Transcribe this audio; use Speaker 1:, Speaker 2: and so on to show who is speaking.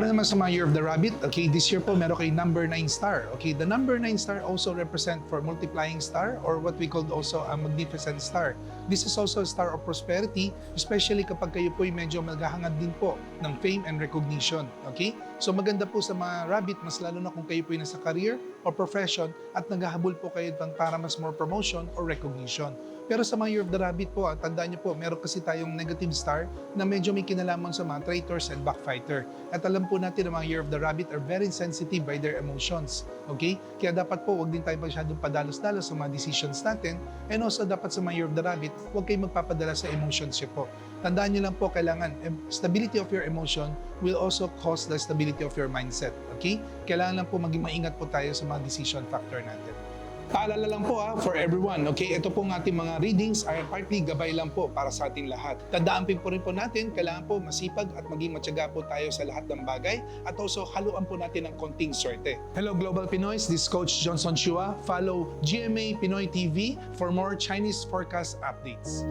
Speaker 1: Para naman sa mga Year of the Rabbit, okay, this year po meron kayo number 9 star. Okay, the number 9 star also represent for multiplying star or what we called also a magnificent star. This is also a star of prosperity, especially kapag kayo po ay medyo maghahangad din po ng fame and recognition. Okay? So maganda po sa mga rabbit, mas lalo na kung kayo po ay nasa career or profession at naghahabol po kayo para mas more promotion or recognition. Pero sa mga Year of the Rabbit po, ah, tandaan niyo po, meron kasi tayong negative star na medyo may kinalaman sa mga traitors and backfighter. At alam po natin na mga Year of the Rabbit are very sensitive by their emotions. Okay? Kaya dapat po, wag din tayo masyadong padalos-dalos sa mga decisions natin. And also, dapat sa mga Year of the Rabbit, huwag kayong magpapadala sa emotions niyo po. Tandaan niyo lang po, kailangan, stability of your emotion will also cause the stability of your mindset. Okay? Kailangan lang po maging maingat po tayo sa mga decision factor natin. Paalala lang po ha, for everyone, okay? Ito pong ating mga readings ay partly gabay lang po para sa ating lahat. Tandaan po rin po natin, kailangan po masipag at maging matyaga po tayo sa lahat ng bagay at also haluan po natin ng konting swerte. Hello Global Pinoys, this is Coach Johnson Chua. Follow GMA Pinoy TV for more Chinese forecast updates.